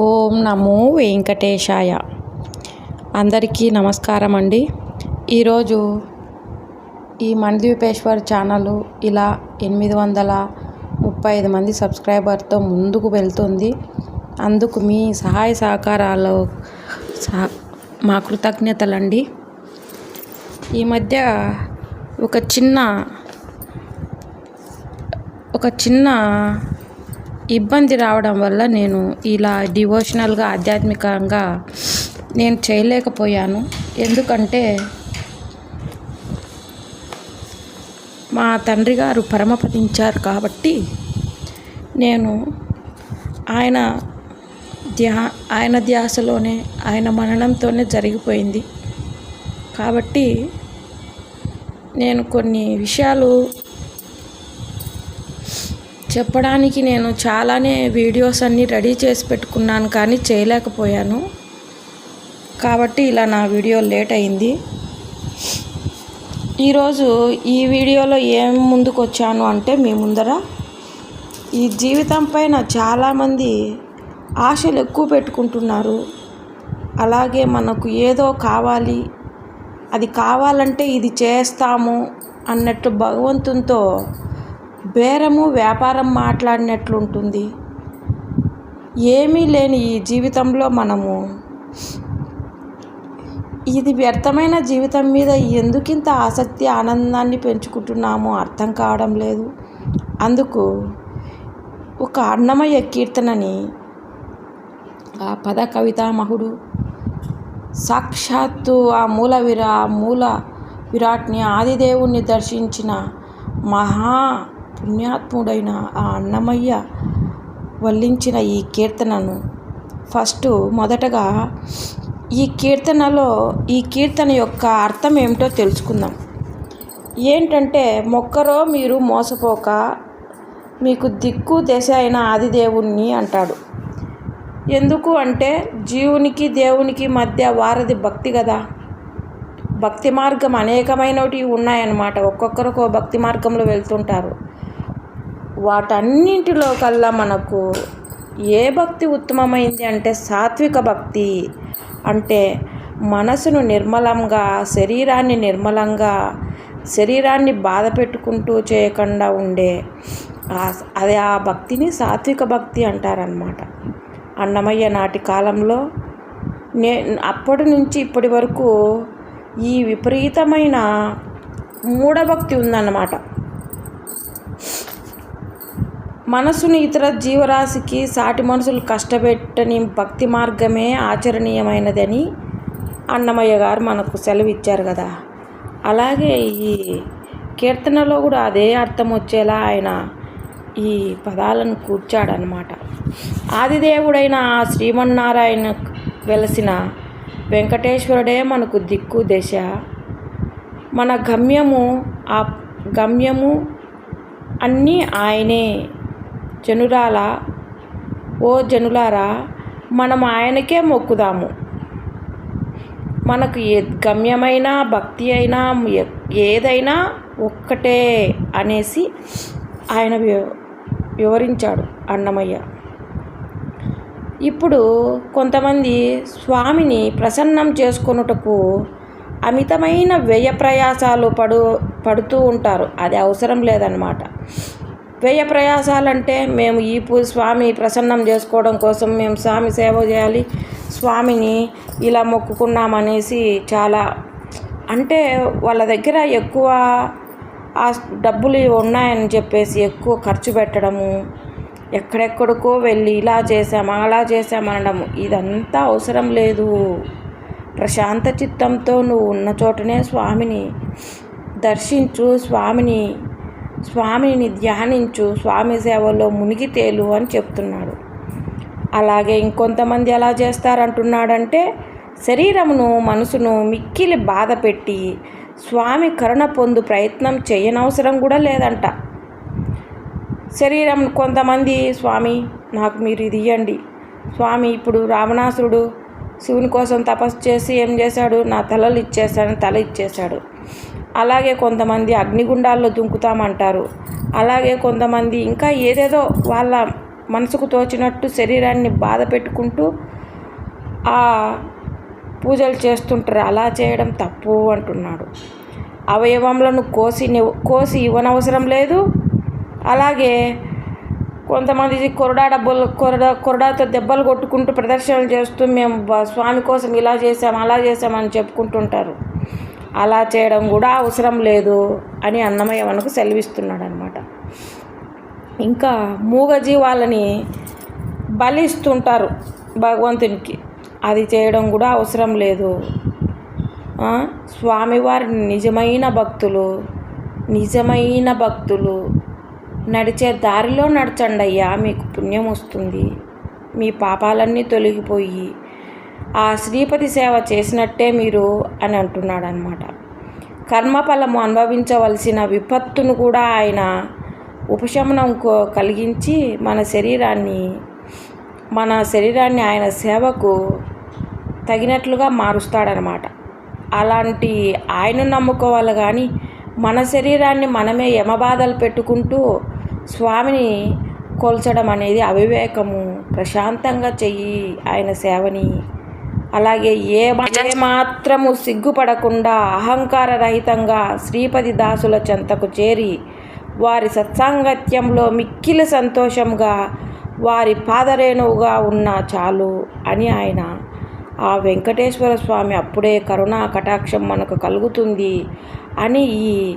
ఓం నమో వెంకటేశాయ. అందరికీ నమస్కారం అండి. ఈరోజు ఈ మణిద్వీపేశ్వర్ ఛానల్ ఇలా ఎనిమిది వందల ముప్పై ఐదు మంది సబ్స్క్రైబర్తో ముందుకు వెళ్తుంది. అందుకు మీ సహాయ సహకారాలు సహ మా కృతజ్ఞతలండి. ఈ మధ్య ఒక చిన్న ఒక చిన్న ఇబ్బంది రావడం వల్ల నేను ఇలా డివోషనల్గా ఆధ్యాత్మికంగా నేను చేయలేకపోయాను. ఎందుకంటే మా తండ్రి గారు పరమపదించారు కాబట్టి నేను ఆయన ధ్యా ఆయన ధ్యాసలోనే ఆయన మననంతోనే జరిగిపోయింది. కాబట్టి నేను కొన్ని విషయాలు చెప్పడానికి నేను చాలానే వీడియోస్ అన్నీ రెడీ చేసి పెట్టుకున్నాను కానీ చేయలేకపోయాను. కాబట్టి ఇలా నా వీడియో లేట్ అయింది. ఈరోజు ఈ వీడియోలో ఏం ముందుకు వచ్చాను అంటే మీ ముందర ఈ జీవితం పైన చాలామంది ఆశలు ఎక్కువ పెట్టుకుంటున్నారు. అలాగే మనకు ఏదో కావాలి అది కావాలంటే ఇది చేస్తాము అన్నట్టు భగవంతునితో బేరము వ్యాపారం మాట్లాడినట్లుంటుంది. ఏమీ లేని ఈ జీవితంలో మనము. ఇది వ్యర్థమైన జీవితం మీద ఎందుకింత ఆసక్తి ఆనందాన్ని పెంచుకుంటున్నామో అర్థం కావడం లేదు. అందుకు ఒక అన్నమయ్య కీర్తనని ఆ పద కవితామహుడు సాక్షాత్తు ఆ మూల విరా మూల విరాట్ని ఆదిదేవుణ్ణి దర్శించిన మహా పుణ్యాత్ముడైన ఆ అన్నమయ్య వల్లించిన ఈ కీర్తనను ఫస్ట్ మొదటగా ఈ కీర్తనలో ఈ కీర్తన యొక్క అర్థం ఏమిటో తెలుసుకుందాం. ఏంటంటే మొక్కరో మీరు మోసపోక మీకు దిక్కు దశ అయిన ఆదిదేవుణ్ణి అంటాడు. ఎందుకు అంటే జీవునికి దేవునికి మధ్య వారధి భక్తి కదా భక్తి మార్గం అనేకమైనవి ఉన్నాయన్నమాట. ఒక్కొక్కరికి భక్తి మార్గంలో వెళ్తుంటారు. వాటన్నింటిలో కల్లా మనకు ఏ భక్తి ఉత్తమమైంది అంటే సాత్విక భక్తి. అంటే మనసును నిర్మలంగా శరీరాన్ని నిర్మలంగా శరీరాన్ని బాధ పెట్టుకుంటూ చేయకుండా ఉండే అది ఆ భక్తిని సాత్విక భక్తి అంటారనమాట అన్నమయ్య నాటి కాలంలో నే అప్పటి నుంచి ఇప్పటి వరకు ఈ విపరీతమైన మూఢభక్తి ఉందన్నమాట. మనసును ఇతర జీవరాశికి సాటి మనసులు కష్టపెట్టని భక్తి మార్గమే ఆచరణీయమైనదని అన్నమయ్య గారు మనకు సెలవు ఇచ్చారు కదా. అలాగే ఈ కీర్తనలో కూడా అదే అర్థం వచ్చేలా ఆయన ఈ పదాలను కూర్చాడనమాట ఆదిదేవుడైన ఆ శ్రీమన్నారాయణ వెలసిన వెంకటేశ్వరుడే మనకు దిక్కు దశ. మన గమ్యము ఆ గమ్యము అన్నీ ఆయనే జనురాల ఓ జనులారా మనం ఆయనకే మొక్కుదాము. మనకు ఏ గమ్యమైన భక్తి అయినా ఏదైనా ఒక్కటే అనేసి ఆయన వివరించాడు అన్నమయ్య. ఇప్పుడు కొంతమంది స్వామిని ప్రసన్నం చేసుకొనుటకు అమితమైన వ్యయ ప్రయాసాలు పడు పడుతూ ఉంటారు. అది అవసరం లేదన్నమాట. వ్యయ ప్రయాసాలంటే మేము ఈ పూజ స్వామి ప్రసన్నం చేసుకోవడం కోసం మేము స్వామి సేవ చేయాలి. స్వామిని ఇలా మొక్కుకున్నామనేసి చాలా అంటే వాళ్ళ దగ్గర ఎక్కువ ఆ డబ్బులు ఉన్నాయని చెప్పేసి ఎక్కువ ఖర్చు పెట్టడము ఎక్కడెక్కడికో వెళ్ళి ఇలా చేసాము అలా చేసామనడము ఇదంతా అవసరం లేదు. ప్రశాంత చిత్తంతో నువ్వు ఉన్న చోటనే స్వామిని దర్శించు స్వామిని స్వామిని ధ్యానించు స్వామి సేవలో మునిగి తేలు అని చెప్తున్నాడు. అలాగే ఇంకొంతమంది ఎలా చేస్తారంటున్నాడంటే శరీరమును మనసును మిక్కిలి బాధ పెట్టి స్వామి కరుణ పొందు ప్రయత్నం చేయనవసరం కూడా లేదంట. శరీరం కొంతమంది స్వామి నాకు మీరు ఇది ఇవ్వండి స్వామి ఇప్పుడు రావణాసురుడు శివుని కోసం తపస్సు చేసి ఏం చేశాడు? నా తలలు ఇచ్చేసాడు తల ఇచ్చేశాడు. అలాగే కొంతమంది అగ్నిగుండాల్లో దుంకుతామంటారు. అలాగే కొంతమంది ఇంకా ఏదేదో వాళ్ళ మనసుకు తోచినట్టు శరీరాన్ని బాధ పెట్టుకుంటూ ఆ పూజలు చేస్తుంటారు. అలా చేయడం తప్పు అంటున్నాడు. అవయవములను కోసి కోసి ఇవ్వనవసరం లేదు. అలాగే కొంతమంది కొరడా డబ్బులు కొరడా కొరడాతో దెబ్బలు కొట్టుకుంటూ ప్రదర్శనలు చేస్తూ మేము స్వామి కోసం ఇలా చేసాం అలా చేసామని చెప్పుకుంటుంటారు. అలా చేయడం కూడా అవసరం లేదు అని అన్నమయ్య మనకు సెలవిస్తున్నాడు అనమాట ఇంకా మూగజీవాలని బలిస్తుంటారు భగవంతునికి. అది చేయడం కూడా అవసరం లేదు. స్వామివారి నిజమైన భక్తులు నిజమైన భక్తులు నడిచే దారిలో నడచండి అయ్యా మీకు పుణ్యం వస్తుంది. మీ పాపాలన్నీ తొలగిపోయి ఆ శ్రీపతి సేవ చేసినట్టే మీరు అని అంటున్నాడు అనమాట కర్మఫలము అనుభవించవలసిన విపత్తును కూడా ఆయన ఉపశమనం కలిగించి మన శరీరాన్ని మన శరీరాన్ని ఆయన సేవకు తగినట్లుగా మారుస్తాడనమాట అలాంటి ఆయన నమ్ముకోవాలి కానీ మన శరీరాన్ని మనమే యమబాధలు పెట్టుకుంటూ స్వామిని కొల్చడం అనేది అవివేకము. ప్రశాంతంగా చెయ్యి ఆయన సేవని. అలాగే ఏ మాత్రము సిగ్గుపడకుండా అహంకార రహితంగా శ్రీపతి దాసుల చెంతకు చేరి వారి సత్సాంగత్యంలో మిక్కిలి సంతోషంగా వారి పాదరేణువుగా ఉన్న చాలు అని ఆయన. ఆ వెంకటేశ్వర స్వామి అప్పుడే కరుణా కటాక్షం మనకు కలుగుతుంది అని ఈ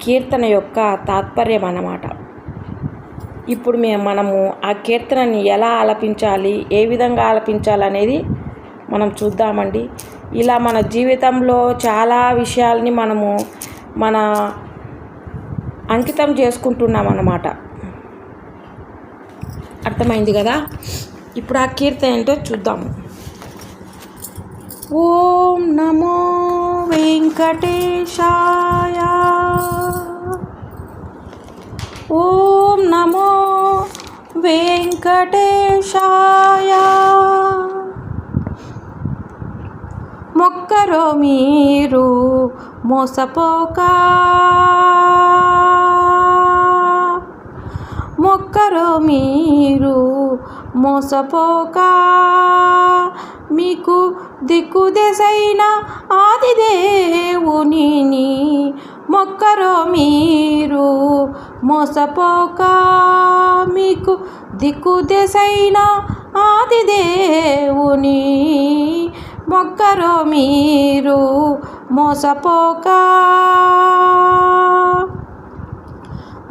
కీర్తన యొక్క తాత్పర్యం అన్నమాట. ఇప్పుడు మేము మనము ఆ కీర్తనని ఎలా ఆలపించాలి ఏ విధంగా ఆలపించాలి అనేది మనం చూద్దామండి. ఇలా మన జీవితంలో చాలా విషయాల్ని మనము మన అంకితం చేసుకుంటున్నాం అన్నమాట అర్థమైంది కదా? ఇప్పుడు ఆ కీర్తన ఏంటో చూద్దాము. ఓం నమో వెంకటేశాయ. ఓం నమో వెంకటేశాయ. మొక్కరో మీరు మోసపోక. మొక్కరో మీరు మోసపోక. మీకు దిక్కుదెసైన ఆదిదేవుని మొక్కరో మీరు మోసపోక మీకు దిక్కుదెసైన ఆదిదేవుని మొక్కరో మీరు మోసపోక.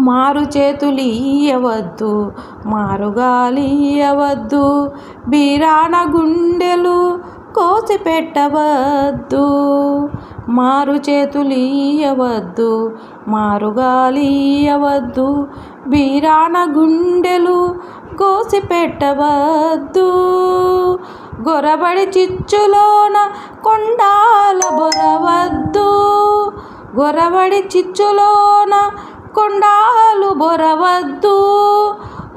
మారు చేతులియవద్దు మారుగాలియవద్దు బీరాన గుండెలు కోసి పెట్టవద్దు మారు చేతులీయవద్దు మారుగాలీయవద్దు బీరాన గుండెలు కోసి పెట్టవద్దు గొరబడి చిచ్చులోన కొండాల బొరవద్దు. గొరబడి చిచ్చులోన కొండాలు బొరవద్దు.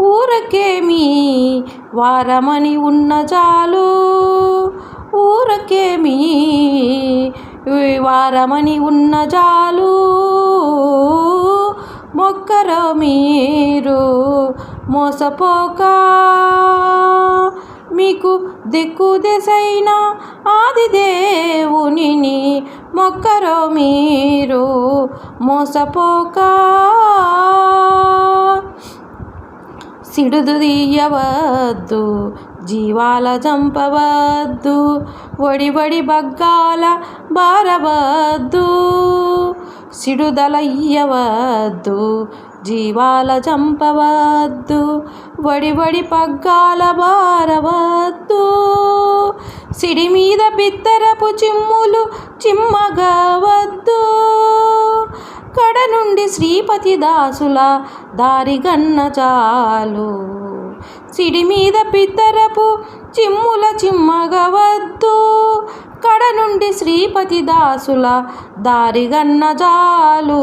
ఊరకేమి? వారమని ఉన్న చాలు. ఊరకేమి? వారమని ఉన్న జాలు మొక్కర మీరు మోసపోక మీకు దిక్కు దిశైన ఆదిదేవుని మొక్కరో మీరు మోసపోక సిడుదు తీయవద్దు జీవాల చంపవద్దు వడి బగ్గాల బారవద్దు. సిడుదలయ్యవద్దు జీవాల చంపవద్దు వడి పగ్గాల బారవద్దు. సిడి మీద బిత్తరపు చిమ్ములు చిమ్మగవద్దు. కడ నుండి శ్రీపతి దాసుల దారిగన్న చాలు. సిడి మీద పిత్తరపు చిమ్ముల చిమ్మగవద్దు. కడ నుండి శ్రీపతి దాసుల దారిగన్న జాలు.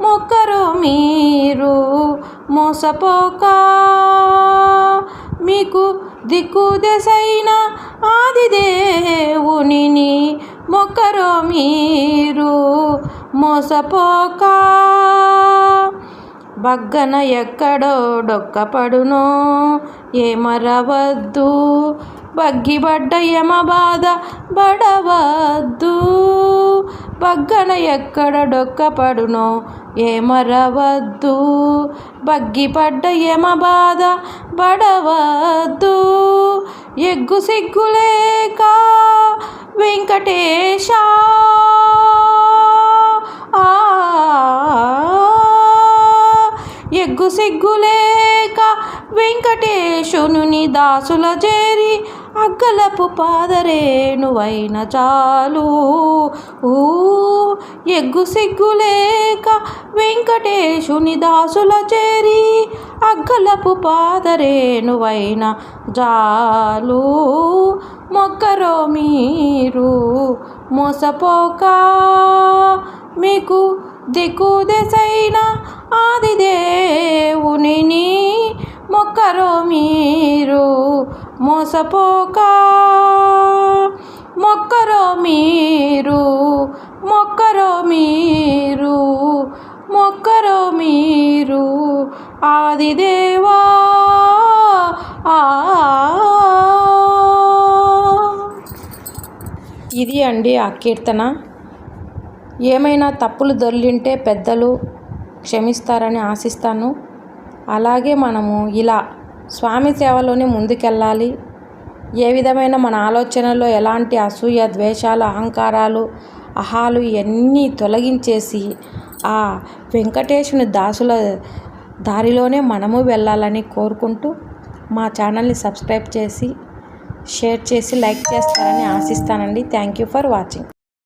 మొక్కరు మీరు మోసపోక. మీకు దిక్కు దశైన ఆదిదేవుని మొక్కరు మీరు మోసపోక. బగ్గన ఎక్కడో డొక్కపడునో ఏమరవద్దు. బగ్గిబడ్డ యమ బాధ బడవద్దు. బగ్గన ఎక్కడ డొక్కపడునో ఏమరవద్దు. బగ్గిపడ్డ యమ బాధ బడవద్దు. ఎగ్గు సిగ్గులేక వెంకటేశ సిగ్గులేక వెంకటేశుని దాసుల చేరి అగ్గలపు పాదరేణువైన చాలు. ఊ ఎగ్గు సిగ్గులేక వెంకటేశుని దాసుల చేరి అగ్గలపు పాదరేణువైన జాలు. మొక్కరో మీరు మోసపోక మీకు దిక్కు దశైన ఆదిదేవుని మొక్కరో మీరు మోసపోక. మొక్కరో మీరు మొక్కరో మీరు మొక్కరో మీరు ఆదిదేవా. ఆ. ఇది అండి ఆ కీర్తన. ఏమైనా తప్పులు దొర్లింటే పెద్దలు క్షమిస్తారని ఆశిస్తాను. అలాగే మనము ఇలా స్వామి సేవలోనే ముందుకెళ్ళాలి. ఏ విధమైన మన ఆలోచనలో ఎలాంటి అసూయ ద్వేషాలు అహంకారాలు అహాలు ఇవన్నీ తొలగించేసి ఆ వెంకటేశుని దాసుల దారిలోనే మనము వెళ్ళాలని కోరుకుంటూ మా ఛానల్ని సబ్స్క్రైబ్ చేసి షేర్ చేసి లైక్ చేస్తారని ఆశిస్తానండి. Thank you for watching.